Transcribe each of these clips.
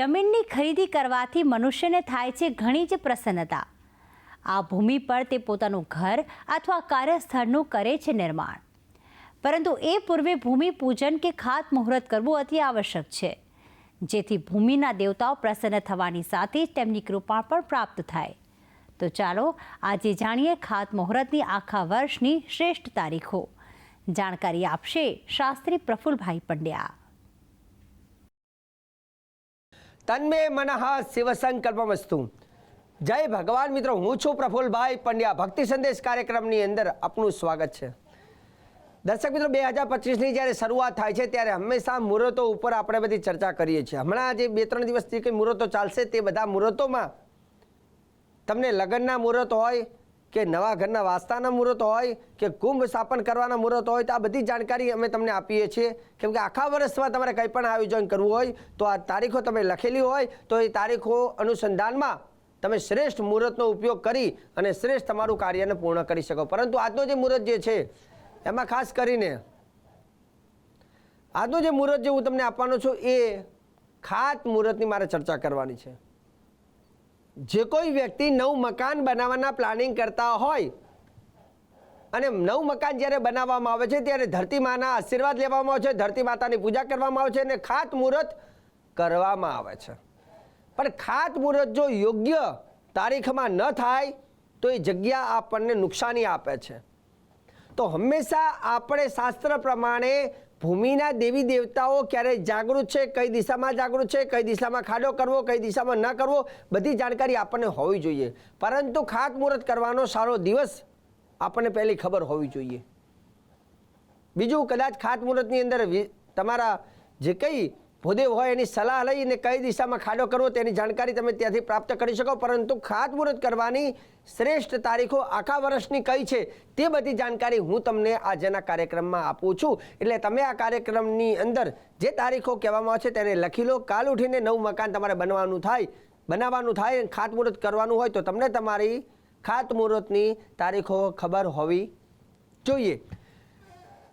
જમીનની ખરીદી કરવાથી મનુષ્યને થાય છે ઘણી જ પ્રસન્નતા. આ ભૂમિ પર તે પોતાનું ઘર અથવા કાર્યસ્થળનું કરે છે નિર્માણ. પરંતુ એ પૂર્વે ભૂમિ પૂજન કે ખાત મુહૂર્ત કરવું અતિ આવશ્યક છે. જેથી ભૂમિના દેવતાઓ પ્રસન્ન થવાની સાથે જ તેમની કૃપા પણ પ્રાપ્ત થાય. તો ચાલો આજે જાણીએ ખાત મુહૂર્તની આખા વર્ષની શ્રેષ્ઠ તારીખો. જાણકારી આપશે શાસ્ત્રી પ્રફુલભાઈ પંડ્યા. તન્મે મનઃ શિવસંકલ્પમસ્તુ. જય ભગવાન મિત્રો, હું છું પ્રફુલભાઈ પંડ્યા. ભક્તિ સંદેશ કાર્યક્રમની અંદર આપનું સ્વાગત છે. દર્શક મિત્રો, બે હજાર પચીસની જ્યારે શરૂઆત થાય છે, ત્યારે હંમેશા મુહૂર્તો ઉપર આપણે બધી ચર્ચા કરીએ છીએ. હમણાં જે બે ત્રણ દિવસથી કંઈ મુહૂર્તો ચાલશે તે બધા મુહૂર્તોમાં તમને લગ્નના મુહૂર્ત હોય કે નવા ઘરના વાસ્તાના મુહૂર્ત હોય, કે કુંભ સ્થાપન કરવાના મુહૂર્ત હોય, તો આ બધી જાણકારી અમે તમને આપીએ છીએ. કેમ કે આખા વર્ષમાં તમારે કંઈ પણ આયોજન કરવું હોય, તો આ તારીખો તમે લખેલી હોય, તો એ તારીખો અનુસંધાનમાં તમે શ્રેષ્ઠ મુહૂર્તનો ઉપયોગ કરી અને શ્રેષ્ઠ તમારું કાર્યને પૂર્ણ કરી શકો. પરંતુ આજનો જે મુહૂર્ત જે છે, એમાં ખાસ કરીને આજનો જે મુહૂર્ત જે હું તમને આપવાનો છું, એ ખાત મુહૂર્તની મારે ચર્ચા કરવાની છે. જે કોઈ વ્યક્તિ નવું મકાન બનાવવાના પ્લાનિંગ કરતા હોય અને નવું મકાન જ્યારે બનાવવામાં આવે છે, ત્યારે ધરતી માના આશીર્વાદ લેવામાં આવે છે, ધરતી માતાની પૂજા કરવામાં આવે છે અને ખાત મુહૂર્ત કરવામાં આવે છે. પણ ખાત મુહૂર્ત જો યોગ્ય તારીખમાં ન થાય, તો એ જગ્યા આપણને નુકસાની આપે છે. તો હંમેશા આપણે શાસ્ત્ર પ્રમાણે ભૂમિના દેવી દેવતાઓ ક્યારે જાગૃત છે, કઈ દિશામાં જાગૃત છે, કઈ દિશામાં ખાડો કરવો, કઈ દિશામાં ન કરવો, બધી જાણકારી આપણને હોવી જોઈએ. પરંતુ ખાત મુહૂર્ત કરવાનો સારો દિવસ આપણને પહેલી ખબર હોવી જોઈએ. બીજું, કદાચ ખાત મુહૂર્તની અંદર તમારા જે કંઈ ભૂદેવ હોય એની સલાહ લઈને કઈ દિશામાં ખાડો કરવો તેની જાણકારી તમે ત્યાંથી પ્રાપ્ત કરી શકો, પરંતુ ખાતમુહૂર્ત કરવાની શ્રેષ્ઠ તારીખો આખા વર્ષની કઈ છે તે બધી જાણકારી હું તમને આજના કાર્યક્રમમાં આપું છું. એટલે તમે આ કાર્યક્રમની અંદર જે તારીખો કહેવામાં આવે છે તેને લખી લો. કાલ ઉઠીને નવું મકાન તમારે બનવાનું થાય, બનાવવાનું થાય ખાતમુહૂર્ત કરવાનું હોય તો તમને તમારી ખાતમુહૂર્તની તારીખો ખબર હોવી જોઈએ.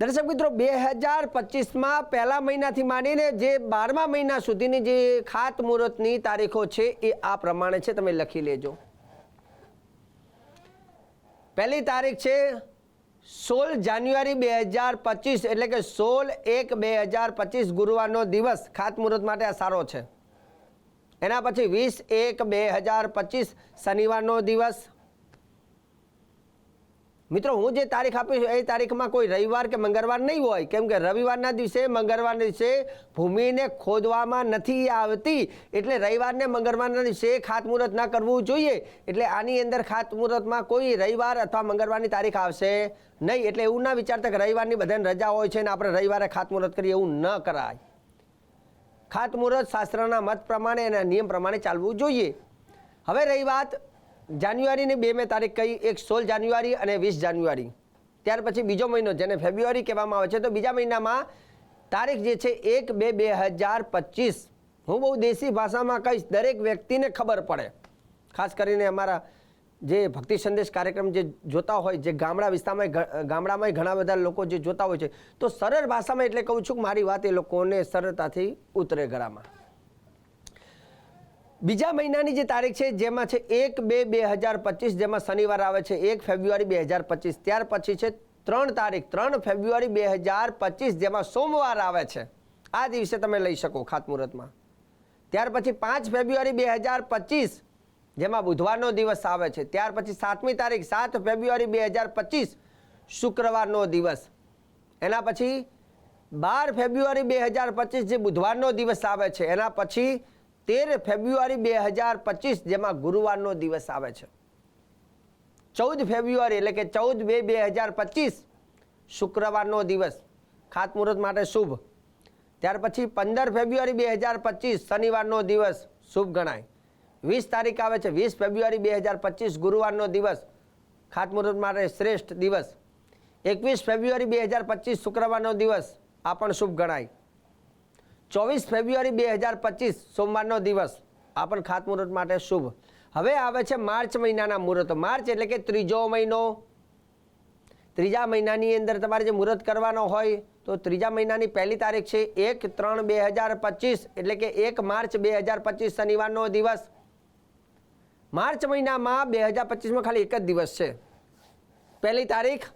દર્શક મિત્રો, બે હજાર પચીસમાં પહેલા મહિનાથી માંડીને જે બારમા મહિના સુધીની જે ખાત મુહૂર્તની તારીખો છે એ આ પ્રમાણે છે, તમે લખી લેજો. પહેલી તારીખ છે સોળ જાન્યુઆરી બે હજાર પચીસ, એટલે કે સોળ એક બે હજાર પચીસ ગુરુવારનો દિવસ ખાતમુહૂર્ત માટે આ સારો છે. એના પછી વીસ એક બે હજાર પચીસ શનિવારનો દિવસ મિત્રો, હું જે તારીખ આપીશ એ તારીખમાં કોઈ રવિવાર કે મંગળવાર નહીં હોય. કેમ કે રવિવારના દિવસે, મંગળવારના દિવસે ભૂમિને ખોદવામાં નથી આવતી. એટલે રવિવારને મંગળવારના દિવસે ખાતમુહૂર્ત ના કરવું જોઈએ. એટલે આની અંદર ખાતમુહૂર્તમાં કોઈ રવિવાર અથવા મંગળવારની તારીખ આવશે નહીં. એટલે એવું ના વિચારતા કે રવિવારની બધાને રજા હોય છે ને આપણે રવિવારે ખાતમુહૂર્ત કરીએ, એવું ન કરાય. ખાતમુહૂર્ત શાસ્ત્રના મત પ્રમાણે અને નિયમ પ્રમાણે ચાલવું જોઈએ. હવે રહી વાત જાન્યુઆરીની બે મે તારીખ કહી એક સોળ જાન્યુઆરી અને વીસ જાન્યુઆરી. ત્યાર પછી બીજો મહિનો, જેને ફેબ્રુઆરી કહેવામાં આવે છે, તો બીજા મહિનામાં તારીખ જે છે એક બે બે હજાર પચીસ. હું બહુ દેશી ભાષામાં કહીશ, દરેક વ્યક્તિને ખબર પડે. ખાસ કરીને અમારા જે ભક્તિ સંદેશ કાર્યક્રમ જે જોતા હોય, જે ગામડા વિસ્તારમાં ગામડામાં ઘણા બધા લોકો જે જોતા હોય છે, તો સરળ ભાષામાં એટલે કહું છું કે મારી વાત એ લોકોને સરળતાથી ઉતરે ગળામાં. બીજા મહિનાની જે તારીખ છે, જેમાં છે એક બે બે હજાર પચીસ, જેમાં શનિવાર આવે છે એક ફેબ્રુઆરી બે હજાર પચીસ, ત્યાર પછી છે ત્રણ તારીખ, ત્રણ ફેબ્રુઆરી બે હજાર પચીસ, જેમાં સોમવાર આવે છે. આ દિવસે તમે લઈ શકો ખાતમુહૂર્તમાં ત્યાર પછી પાંચ ફેબ્રુઆરી બે હજાર પચીસ, જેમાં બુધવારનો દિવસ આવે છે. ત્યાર પછી સાતમી તારીખ, સાત ફેબ્રુઆરી બે હજાર પચીસ, શુક્રવારનો દિવસ. એના પછી બાર ફેબ્રુઆરી બે હજાર પચીસ જે બુધવારનો દિવસ આવે છે, એના પછી તેર ફેબ્રુઆરી બે હજાર પચીસ, જેમાં ગુરુવારનો દિવસ આવે છે. ચૌદ ફેબ્રુઆરી એટલે કે ચૌદ બે બે હજાર પચીસ, શુક્રવારનો દિવસ. ખાતમુહૂર્ત માટે શુભ. ત્યાર પછી પંદર ફેબ્રુઆરી બે હજાર પચીસ, શનિવારનો દિવસ. શુભ ગણાય. વીસ તારીખ આવે છે, વીસ ફેબ્રુઆરી બે હજાર પચીસ, ગુરુવારનો દિવસ. ખાતમુહૂર્ત માટે શ્રેષ્ઠ દિવસ. એકવીસ ફેબ્રુઆરી બે હજાર પચીસ, શુક્રવારનો દિવસ. આ પણ શુભ ગણાય. ચોવીસ ફેબ્રુઆરી બે હજાર પચીસ, સોમવારનો દિવસ. આ પણ ખાતમુહૂર્ત માટે શુભ. હવે આવે છે માર્ચ મહિનાના મુહૂર્તો. માર્ચ એટલે કે ત્રીજો મહિનો. ત્રીજા મહિનાની અંદર તમારે જે મુહૂર્ત કરવાનો હોય, તો ત્રીજા મહિનાની પહેલી તારીખ છે એક ત્રણ બે હજાર પચીસ, એટલે કે એક માર્ચ બે હજાર પચીસ શનિવારનો દિવસ. માર્ચ મહિનામાં બે હજાર પચીસમાં ખાલી એક જ દિવસ છે. પહેલી તારીખ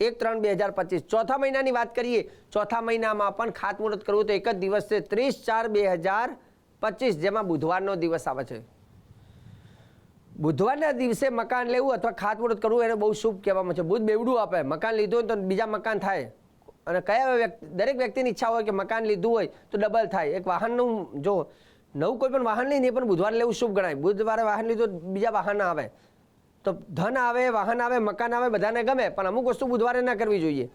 એક ત્રણ બે હજાર પચીસ. ચોથા મહિનાની વાત કરીએ, ચોથા મહિનામાં પણ ખાતમુહૂર્ત કરવું તો એક જ દિવસ છે ત્રીસ ચાર બે હજાર પચીસ, જેમાં બુધવારનો દિવસ આવે છે. બુધવારના દિવસે મકાન લેવું અથવા ખાતમુહૂર્ત કરવું એને બહુ શુભ કહેવામાં છે. બુધ બેવડું આપે, મકાન લીધું હોય તો બીજા મકાન થાય. અને કયા વ્યક્તિ, દરેક વ્યક્તિની ઈચ્છા હોય કે મકાન લીધું હોય તો ડબલ થાય. એક વાહનનું, જો નવું કોઈ પણ વાહન લઈને પણ બુધવારે લેવું શુભ ગણાય. બુધવારે વાહન લીધું બીજા વાહન આવે. તો ધન આવે, વાહન આવે, મકાન આવે, બધાને ગમે, પણ અમુક વસ્તુ બુધવારે ના કરવી જોઈએ.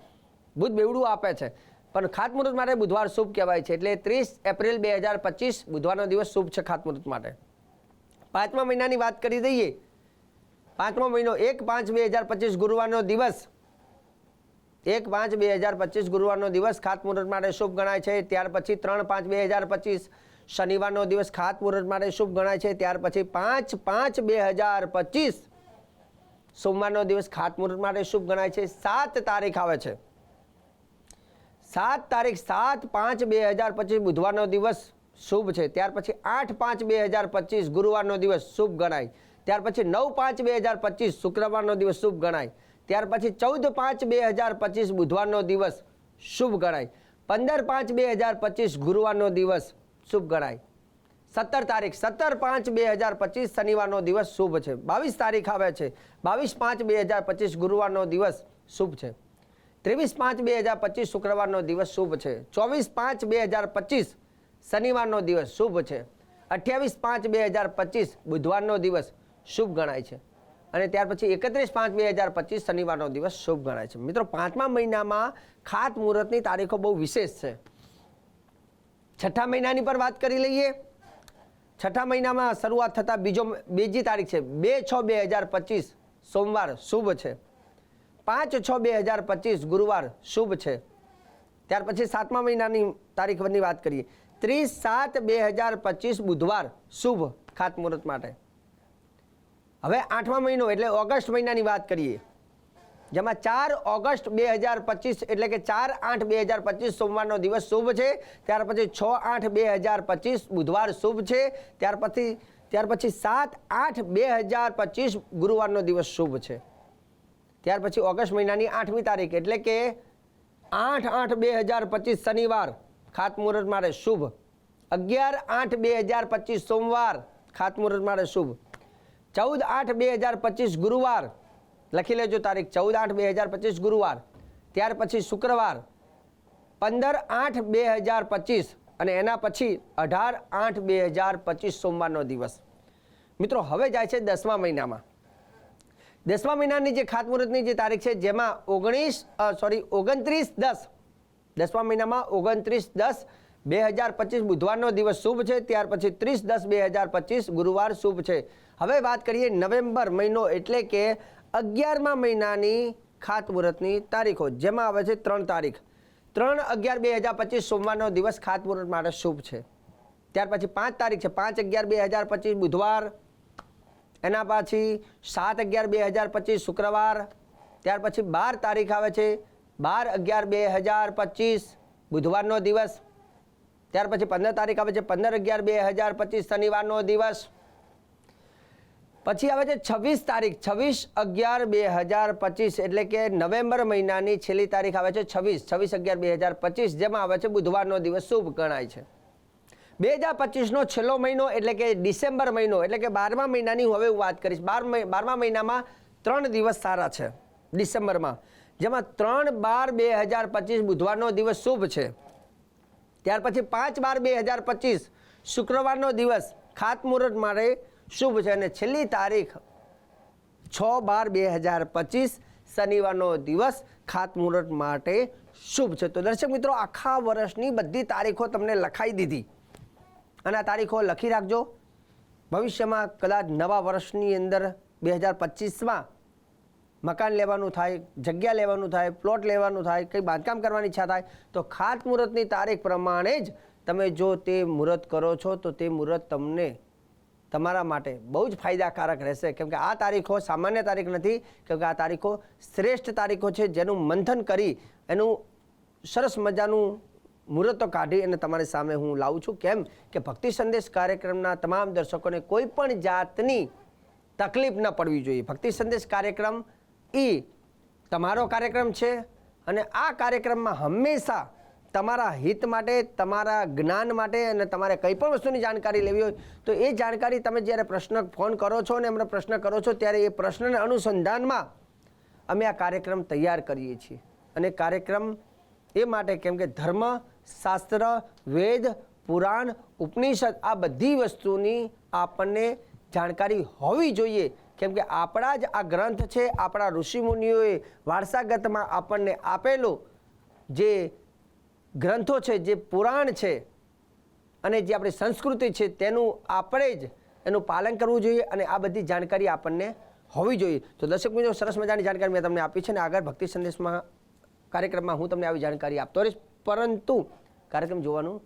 બુધ બેવડું આપે છે. પણ ખાતમુહૂર્ત માટે બુધવાર શુભ કહેવાય છે. એટલે ત્રીસ એપ્રિલ બે હજાર પચીસ બુધવારનો દિવસ શુભ છે ખાતમુહૂર્ત માટે. પાંચમા મહિનાની વાત કરી દઈએ. પાંચમો મહિનો એક પાંચ બે હજાર પચીસ ગુરુવારનો દિવસ. એક પાંચ બે હજાર પચીસ ગુરુવારનો દિવસ ખાતમુહૂર્ત માટે શુભ ગણાય છે. ત્યાર પછી ત્રણ પાંચ બે હજાર પચીસ શનિવારનો દિવસ ખાતમુહૂર્ત માટે શુભ ગણાય છે. ત્યાર પછી પાંચ પાંચ બે હજાર પચીસ સોમવારનો દિવસ ખાતમુહૂર્ત માટે શુભ ગણાય છે. સાત તારીખ આવે છે. સાત તારીખ સાત પાંચ બે હજાર પચીસ બુધવારનો દિવસ શુભ છે. ત્યાર પછી આઠ પાંચ બે હજાર પચીસ ગુરુવારનો દિવસ શુભ ગણાય. ત્યાર પછી નવ પાંચ બે હજાર પચીસ શુક્રવારનો દિવસ શુભ ગણાય. ત્યાર પછી ચૌદ પાંચ બે હજાર પચીસ બુધવારનો દિવસ શુભ ગણાય. પંદર પાંચ બે હજાર પચીસ ગુરુવારનો દિવસ શુભ ગણાય. સત્તર તારીખ, સત્તર પાંચ બે હજાર પચીસ શનિવારનો દિવસ શુભ છે. બાવીસ તારીખ આવે છે. બાવીસ પાંચ બે હજાર પચીસ ગુરુવારનો દિવસ શુભ છે. ત્રેવીસ પાંચ બે હજાર પચીસ શુક્રવારનો દિવસ શુભ છે. ચોવીસ પાંચ બે હજાર પચીસ શનિવારનો દિવસ શુભ છે. અઠ્યાવીસ પાંચ બે હજાર પચીસ બુધવારનો દિવસ શુભ ગણાય છે. અને ત્યાર પછી એકત્રીસ પાંચ બે હજાર પચીસ શનિવારનો દિવસ શુભ ગણાય છે. મિત્રો, પાંચમા મહિનામાં ખાત મુહૂર્તની તારીખો બહુ વિશેષ છે. છઠ્ઠા મહિનાની પર વાત કરી લઈએ. છઠ્ઠા મહિનામાં શરૂઆત થતાં બીજો બીજી તારીખ છે. બે છ બે હજાર પચીસ સોમવાર શુભ છે. પાંચ છ બે હજાર પચીસ ગુરુવાર શુભ છે. ત્યાર પછી સાતમા મહિનાની તારીખની વાત કરીએ. ત્રીસ સાત બે હજાર પચીસ બુધવાર શુભ ખાતમુહૂર્ત માટે. હવે આઠમા મહિનો એટલે ઓગસ્ટ મહિનાની વાત કરીએ. જેમાં ચાર ઓગસ્ટ બે હજાર પચીસ એટલે કે ચાર આઠ બે હજાર પચીસ સોમવારનો દિવસ શુભ છે. ત્યાર પછી છ આઠ બે હજાર પચીસ બુધવાર શુભ છે. ત્યાર પછી ત્યાર પછી સાત આઠ બે હજાર પચીસ ગુરુવારનો દિવસ શુભ છે. ત્યાર પછી ઓગસ્ટ મહિનાની આઠમી તારીખ એટલે કે આઠ આઠ બે હજાર પચીસ શનિવાર ખાતમુહૂર્ત માટે શુભ. અગિયાર આઠ બે હજાર પચીસ સોમવાર ખાતમુહૂર્ત મારે શુભ. ચૌદ આઠ બે હજાર પચીસ ગુરુવાર લખી લેજો તારીખ ચૌદ આઠ બે હજાર પચીસ ગુરુવાર. ત્યાર પછી શુક્રવાર પંદર આઠ બે હજાર પચીસ અને એના પછી અઢાર આઠ બે હજાર પચીસ સોમવારનો દિવસ. મિત્રો, હવે જાય છે દસમા મહિનામાં. દસમા મહિનાની જે ખાતમુહૂર્તની જે તારીખ છે, જેમાં ઓગણીસ સોરી ઓગણત્રીસ દસ. દસમા મહિનામાં ઓગણત્રીસ દસ બે હજાર પચીસ બુધવારનો દિવસ શુભ છે, ત્યાર પછી ત્રીસ દસ બે હજાર પચીસ ગુરુવાર શુભ છે. હવે વાત કરીએ નવેમ્બર મહિનો એટલે કે અગિયારમા મહિનાની ખાતમુહૂર્તની તારીખો, જેમાં આવે છે ત્રણ તારીખ. ત્રણ અગિયાર બે હજાર પચીસ સોમવારનો દિવસ ખાતમુહૂર્ત માટે શુભ છે. ત્યાર પછી પાંચ તારીખ છે. પાંચ અગિયાર બે હજાર પચીસ બુધવાર. એના પછી સાત અગિયાર બે હજાર પચીસ શુક્રવાર. ત્યાર પછી બાર તારીખ આવે છે. બાર અગિયાર બે હજાર પચીસ બુધવારનો દિવસ. ત્યાર પછી પંદર તારીખ આવે છે. પંદર અગિયાર બે હજાર પચીસ શનિવારનો દિવસ. પછી આવે છે છવ્વીસ તારીખ, છવ્વીસ અગિયાર બે હજાર પચીસ, એટલે કે નવેમ્બર મહિનાની છેલ્લી તારીખ આવે છે છવ્વીસ છવ્વીસ અગિયાર બે હજાર પચીસ, જેમાં આવે છે બુધવારનો દિવસ શુભ ગણાય છે. બે હજાર પચીસનો છેલ્લો મહિનો, એટલે કે ડિસેમ્બર મહિનો, એટલે કે બારમા મહિનાની હવે હું વાત કરીશ. બાર બારમા મહિનામાં ત્રણ દિવસ સારા છે, ડિસેમ્બરમાં, જેમાં ત્રણ બાર બે હજાર પચીસ બુધવારનો દિવસ શુભ છે. ત્યાર પછી પાંચ બાર બે હજાર પચીસ, શુક્રવારનો દિવસ ખાતમુહૂર્ત માટે શુભ છે અને છેલ્લી તારીખ છ બાર બે હજાર પચીસ શનિવારનો દિવસ ખાતમુહૂર્ત માટે શુભ છે. તો દર્શક મિત્રો, આખા વર્ષની બધી તારીખો તમને લખાઈ દીધી. અને આ તારીખો લખી રાખજો. ભવિષ્યમાં કદાચ નવા વર્ષની અંદર બે હજાર પચીસમાં મકાન લેવાનું થાય, જગ્યા લેવાનું થાય, પ્લોટ લેવાનું થાય, કંઈ બાંધકામ કરવાની ઈચ્છા થાય, તો ખાતમુહૂર્તની તારીખ પ્રમાણે જ તમે જો તે મુહૂર્ત કરો છો, તો તે મુહૂર્ત તમને તમારા માટે બહુ જ ફાયદાકારક રહેશે. કેમકે આ તારીખો સામાન્ય તારીખ નથી કેમકે આ તારીખો શ્રેષ્ઠ તારીખો છે જેનું મંથન કરી એનું સરસ મજાનું મુહૂર્તો કાઢી અને તમારી સામે હું લાવું છું. કેમ કે ભક્તિ સંદેશ કાર્યક્રમના તમામ દર્શકોને કોઈ પણ જાતની તકલીફ ન પડવી જોઈએ. ભક્તિ સંદેશ કાર્યક્રમ એ તમારો કાર્યક્રમ છે અને આ કાર્યક્રમમાં હંમેશા તમારા હિત માટે, તમારા જ્ઞાન માટે અને તમારે કંઈ પણ વસ્તુની જાણકારી લેવી હોય, તો એ જાણકારી તમે જ્યારે પ્રશ્ન ફોન કરો છો અને અમને પ્રશ્ન કરો છો, ત્યારે એ પ્રશ્નને અનુસંધાનમાં અમે આ કાર્યક્રમ તૈયાર કરીએ છીએ. અને કાર્યક્રમ એ માટે કેમ કે ધર્મ, શાસ્ત્ર, વેદ, પુરાણ, ઉપનિષદ આ બધી વસ્તુની આપણને જાણકારી હોવી જોઈએ. કેમ કે આપણા જ આ ગ્રંથ છે, આપણા ઋષિમુનિઓએ વારસાગતમાં આપણને આપેલો જે ગ્રંથો છે, જે પુરાણ છે અને જે આપણી સંસ્કૃતિ છે, તેનું આપણે જ એનું પાલન કરવું જોઈએ અને આ બધી જાણકારી આપણને હોવી જોઈએ. તો દર્શક મિત્રો, સરસ મજાની જાણકારી મેં તમને આપી છે અને આગળ ભક્તિ સંદેશમાં, કાર્યક્રમમાં હું તમને આવી જાણકારી આપતો રહીશ. પરંતુ કાર્યક્રમ જોવાનું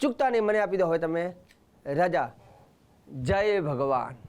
ચૂકતા નહીં. મને આપી દો હવે તમે રજા. જય ભગવાન.